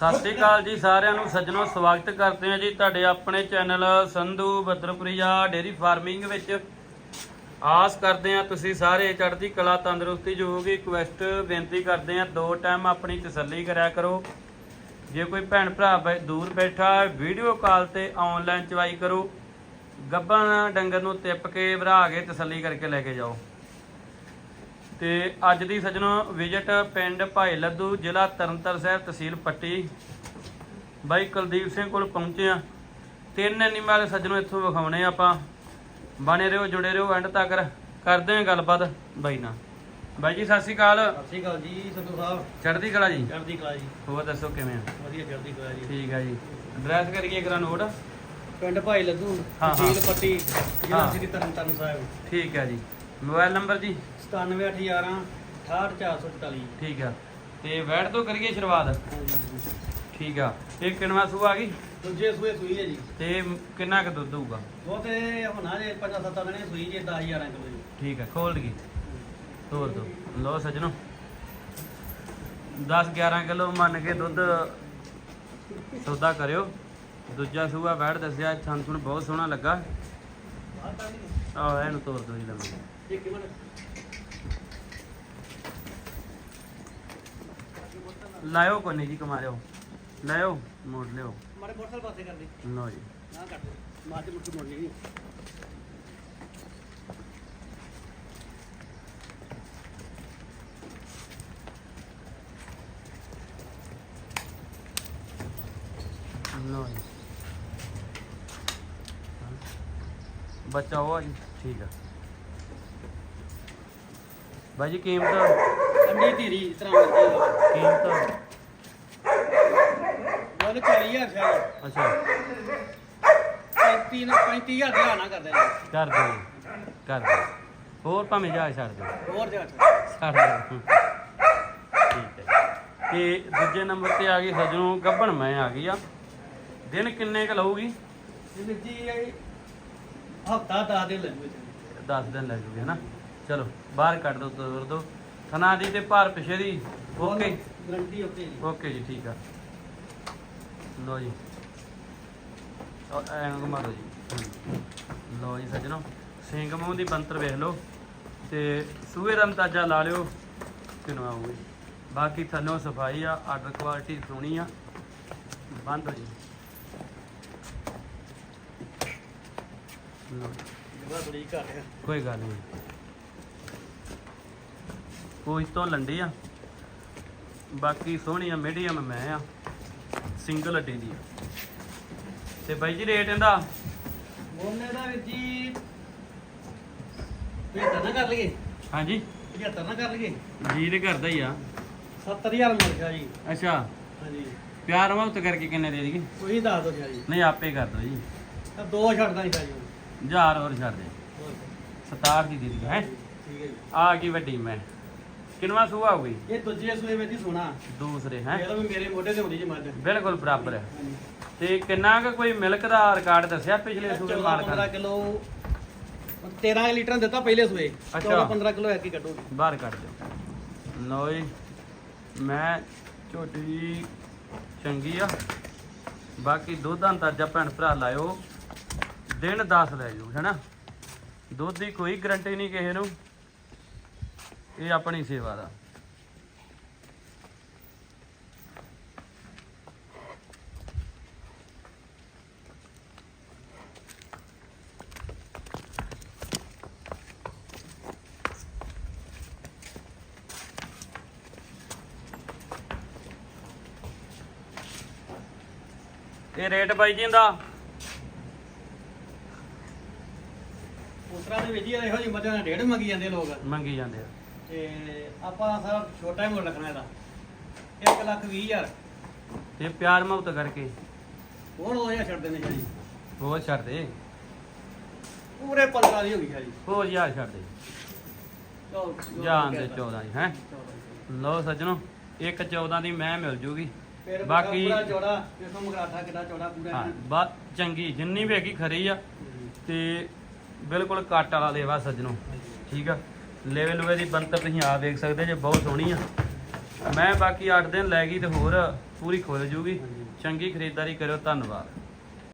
ਸਤਿ ਸ਼੍ਰੀ ਅਕਾਲ ਜੀ, ਸਾਰਿਆਂ ਨੂੰ ਸੱਜਣੋ, ਸਵਾਗਤ ਕਰਦੇ ਹਾਂ ਜੀ ਤੁਹਾਡੇ ਆਪਣੇ channel Sandhu Badarpuria dairy farming ਵਿੱਚ। ਆਸ ਕਰਦੇ ਹਾਂ ਤੁਸੀਂ ਸਾਰੇ ਚੜ੍ਹਦੀ ਕਲਾ ਤੰਦਰੁਸਤੀ ਜੋ ਹੋਗੀ ਰਿਕਵੈਸਟ ਬੇਨਤੀ ਕਰਦੇ ਹਾਂ, ਦੋ ਟਾਈਮ ਆਪਣੀ ਤਸੱਲੀ ਕਰਿਆ ਕਰੋ। ਜੇ ਕੋਈ ਭੈਣ ਭਰਾ ਬੈ- ਦੂਰ ਬੈਠਾ ਵੀਡੀਓ ਕਾਲ ਤੇ ਆਨਲਾਈਨ ਚਵਾਈ ਕਰੋ। ਗੱਬਣ ਡੰਗਰ ਨੂੰ ਤਿੱਪ ਕੇ ਭਰਾ ਕੇ ਤਸੱਲੀ ਕਰਕੇ ਲੈ ਕੇ ਜਾਓ। ਤੇ ਅੱਜ ਦੀ ਸੱਜਣੋ ਵਿਜ਼ਿਟ ਪਿੰਡ ਭਾਈ ਲੱਦੂ ਜ਼ਿਲ੍ਹਾ ਤਰਨਤਾਰਨ ਸਾਹਿਬ ਤਹਿਸੀਲ ਪੱਟੀ। ਬਾਈ ਕੁਲਦੀਪ ਸਿੰਘ ਕੋਲ ਪਹੁੰਚੇ ਆ ਤਿੰਨ ਐਨੀਮਲ ਸੱਜਣੋ ਇੱਥੋਂ ਵਿਖਾਉਣੇ ਆਪਾਂ। ਬਣੇ ਰਹੋ ਜੁੜੇ ਰਹੋ ਐਂਡ ਤੱਕ ਕਰਦੇ ਆ ਗੱਲਬਾਤ ਬਾਈ ਨਾਲ। ਬਾਈ ਜੀ ਸਤਿ ਸ਼੍ਰੀ ਅਕਾਲ। ਸਤਿ ਸ਼੍ਰੀ ਅਕਾਲ ਜੀ ਸੰਧੂ ਸਾਹਿਬ। ਚੜ੍ਹਦੀ ਕਲਾ ਜੀ? ਚੜ੍ਹਦੀ ਕਲਾ ਜੀ। ਹੋਰ ਦੱਸੋ ਕਿਵੇਂ ਆ? ਵਧੀਆ ਚੜ੍ਹਦੀ ਕਲਾ ਜੀ। ਠੀਕ ਆ ਜੀ। ਐਡਰੈਸ ਕਰੀਏ ਕਰਾਂ ਨੋਟ। ਪਿੰਡ ਭਾਈ ਲੱਦੂ। ਤਹਿਸੀਲ ਪੱਟੀ ਜ਼ਿਲ੍ਹਾ। ਸ੍ਰੀ ਤਰਨਤਾਰਨ ਸਾਹਿਬ। ਠੀਕ ਆ ਜੀ। ਮੋਬਾਈਲ ਨੰਬਰ ਜੀ? 97811 68444 ਠੀਕ ਆ। ਤੇ ਵੈਟ ਤੋਂ ਕਰੀਏ ਸ਼ੁਰੂਆਤ? ਠੀਕ ਆ। ਇਹ ਕਿੰਨਵਾ ਸੂ ਆ ਗਈ? ਦੂਜੇ ਸੂਏ ਸੂਈ ਹੈ ਜੀ। ਤੇ ਕਿੰਨਾ ਕੁ ਦੁੱਧ ਹੋਊਗਾ? ਉਹ ਤੇ ਹੁਣਾ ਜੇ 5-7 ਦਿਨੇ ਸੂਈ ਜੇ 10000 ਕਿਲੋ ਠੀਕ ਹੈ ਖੋਲ ਗਈ। ਤੋਰ ਦੋ। ਲੋ ਸਜਣੋ। 10 11 ਕਿਲੋ ਮੰਨ ਕੇ ਦੁੱਧ ਸੌਦਾ ਕਰਿਓ। ਦੂਜਾ ਸੂਆ ਬੈਠ ਦੱਸਿਆ ਛੁਣ ਬਹੁਤ ਸੋਹਣਾ ਲੱਗਾ। ਆਹ ਇਹਨੂੰ ਤੋਰ ਦੋ ਜੀ ਲੰਮੇ। ਲਾਇਓ ਕੋਈ ਨਹੀਂ ਜੀ ਕਮਾਰਿਓ ਲਾਇਓ ਮੋੜ ਲਿਓ। ਮਾਰੇ ਮੋਟਰਸਾਈਕਲ ਪਾਸੇ ਕਰ ਦੇ। ਲਓ ਜੀ। ਨਾ ਦੇ। ਮਾਰ ਤੇ ਮੁੱਠੀ ਮੋੜਨੀ ਜੀ ਲਓ ਜੀ। ਬੱਚਾ ਉਹ ਆ ਜੀ ਠੀਕ ਆ। ਬਾਈ ਜੀ ਕੀਮਤ? ਅੰਡੀ ਧੀਰੀ ਇਸ ਤਰ੍ਹਾਂ ਹੋਵੇ ਕੀਮਤ? ਉਹਨੇ 40000 ਸ਼ਾਇਦ ਅੱਛਾ। 35 ਨਾ 35000 ਦੇ ਕਰਦੇ ਕਰ ਦਿਓ ਕਰ ਦਿਓ। ਹੋਰ ਭਾਵੇਂ ਜਾ ਛੱਡ ਦਿਓ। ਹੋਰ ਜਾ ਛੱਡ ਦਿਓ। ਠੀਕ ਹੈ। ਤੇ ਦੂਜੇ ਨੰਬਰ ਤੇ ਆ ਗਈ ਸਜਣੋ ਗੱਬਣ ਮੈਂ ਆ ਗਈ ਆ। ਦਿਨ ਕਿੰਨੇ ਕ ਲਊਗੀ? ਜੀ ਜੀ ਹਫਤਾ 10 ਦਿਨ ਲੱਗੂ ਜੀ 10 ਦਿਨ ਲੱਗੂਗੇ ਨਾ? ਚਲੋ ਬਾਹਰ ਕੱਢ ਦੋ ਤੋਰ ਦੋ। ਥਣਾ ਦੀ ਤੇ ਭਾਰ ਪਿਛੇ ਦੀ। ਓਕੇ। ਗਰੰਟੀ ਓਕੇ ਜੀ। ਓਕੇ ਜੀ ਠੀਕ ਆ। ਲੋ ਜੀ। ਐਂ ਘੁਮਾ ਦਿਓ ਜੀ। ਲਓ ਜੀ ਸੱਜਣੋ ਸਿੰਘ ਮੂੰਹ ਦੀ ਬੰਤਰ ਵੇਖ ਲਓ ਤੇ ਸੂਏ ਦਾ ਅੰਦਾਜ਼ਾ ਲਾ ਲਿਓ ਕਿਨੂੰ ਆਊਗੀ ਬਾਕੀ ਥੱਲੋਂ ਸਫ਼ਾਈ ਆ ਆਰਡਰ ਕੁਆਲਿਟੀ ਸੋਹਣੀ ਆ। ਬੰਦ ਹੋ ਜੀ। ਲਓ ਜੀ। ਕੋਈ ਗੱਲ ਨਹੀਂ ਕੋਈ ਤੋਂ ਲੰਡੀ ਆ। ਬਾਕੀ ਸੋਹਣੀ ਆ ਮੀਡੀਅਮ ਮੈਂ ਆ। ਸਿੰਗਲ ਅੱਡੇ ਦੀ ਆ। ਤੇ ਬਾਈ ਜੀ ਰੇਟ ਇਹਦਾ? ਮੋਨੇ ਦਾ ਵੀਰ ਜੀ 75 ਨਾ ਕਰ ਲਈਏ। ਹਾਂਜੀ। 75 ਨਾ ਕਰ ਲਈਏ। ਜੀ ਤੇ ਕਰਦਾ ਹੀ ਆ। 70000 ਮਿਲ ਗਿਆ ਜੀ। ਅੱਛਾ। ਹਾਂਜੀ। ਪਿਆਰ ਮੁਹੱਬਤ ਕਰਕੇ ਕਿੰਨੇ ਦੇ ਦੇਗੀ ਉਹੀ ਦੱਸ ਦੋ ਜੀ ਨਹੀਂ ਆਪੇ ਕਰ ਦੋ ਜੀ। ਤਾਂ ਦੋ ਛੱਡਦਾ ਨਹੀਂ ਜੀ। ਹਜ਼ਾਰ ਹੋਰ ਛੱਡ ਦੇ। 67 ਦੀ ਦੇ ਦੀ ਹੈ। ਠੀਕ ਹੈ ਜੀ। ਆ ਕੀ ਵੱਡੀ ਮੈਂ। ਕਿੰਨਵਾ ਸੂਆ ਹੋਊਗੀ? ਇਹ ਦੂਜੇ ਸੂਏ ਵਿੱਚ ਹੀ ਸੋਣਾ। ਦੂਸਰੇ ਹੈ? ਇਹ ਤਾਂ ਵੀ ਮੇਰੇ ਮੋਢੇ ਤੇ ਹੁੰਦੀ ਜੀ ਮੱਝ। ਬਿਲਕੁਲ ਬਰਾਬਰ ਹੈ। ਤੇ ਕਿੰਨਾ ਕੁ ਕੋਈ ਮਿਲਕ ਦਾ ਰਿਕਾਰਡ ਦੱਸਿਆ ਪਿਛਲੇ ਸੂਏ 14 ਮਾਲਕਾਂ 15 ਨੇ ਕਿਲੋ 13 ਲੀਟਰ ਦਿੱਤਾ ਪਹਿਲੇ ਸੂਏ। ਅੱਛਾ। 14 15 ਕਿਲੋ ਐਕੀ ਕੱਢੂਗੀ। ਬਾਹਰ ਕੱਢ ਦਿਓ। ਲਓ ਜੀ ਮੈਂ ਝੋਟੀ ਚੰਗੀ ਆ। ਬਾਕੀ ਦੁੱਧ ਦਾ ਅੰਦਾਜ਼ਾ ਭੈਣ ਭਰਾ ਲਾਇਓ। ਦਿਨ 10 ਲੈ ਜਾਓ ਹੈਨਾ? ਦੁੱਧ ਦੀ ਕੋਈ ਗਰੰਟੀ ਨਹੀਂ ਕਿਸੇ ਨੂੰ। ਇਹ ਆਪਣੀ ਸੇਵਾ ਦਾ। ਇਹ ਰੇਟ ਬਾਈ ਜੀ ਦਾ। ਤਰ੍ਹਾਂ ਦੇ ਵਿੱਚ ਹੀ ਇਹੋ ਜਿਹੀ ਮੱਝਾਂ ਦਾ ਡੇਢ ਮੰਗੀ ਜਾਂਦੇ ਲੋਕ। ਮੰਗੀ ਜਾਂਦੇ ਆ। ਤੇ ਆਪਾਂ ਸਾਰਾ ਛੋਟਾ ਹੀ ਮੁੱਲ ਰੱਖਣਾ ਇਹਦਾ। 1 ਲੱਖ 20 ਹਜ਼ਾਰ। ਤੇ ਪਿਆਰ ਮੁਹੱਬਤ ਕਰਕੇ। ਹੋਰ 2000 ਛੱਡ ਦਿੰਦੇ ਜੀ ਹੋਰ ਛੱਡ ਦੇ। ਪੂਰੇ 15 ਦੀ ਹੋ ਗਈ ਜੀ ਹੋਰ ਯਾਰ ਛੱਡ ਦੇ। ਜਾਨ ਦੇ 14 ਦੀ ਹੈ? ਲਓ ਸੱਜਣੋ ਇੱਕ 14 ਦੀ ਮੈਂ ਮਿਲ ਜੂਗੀ। ਬਾਕੀ- ਪੂਰਾ ਚੌੜਾ ਦੇਖੋ ਮਗਰਾਠਾ ਕਿੱਡਾ ਚੌੜਾ ਪੂਰਾ ਹਾਂ। ਹੈ ਬਾ ਚੰਗੀ ਜਿੰਨੀ ਵੀ ਹੈਗੀ ਖਰੀ ਆ। ਤੇ ਬਿਲਕੁਲ ਕੱਟ ਵਾਲਾ ਲੇਵਾ ਸੱਜਣੋ ਠੀਕ ਆ? ਲੈਵਲ ਵੇ ਦੀ ਬੰਤਰ ਤੁਸੀਂ ਆ ਵੇਖ ਸਕਦੇ ਜੇ ਬਹੁਤ ਸੋਹਣੀ ਆ। ਮੈਂ ਬਾਕੀ 8 ਦਿਨ ਲੈ ਗਈ ਤੇ ਹੋਰ ਪੂਰੀ ਖੁੱਲ ਜੂਗੀ। ਚੰਗੀ ਖਰੀਦਦਾਰੀ ਕਰਿਓ ਧੰਨਵਾਦ।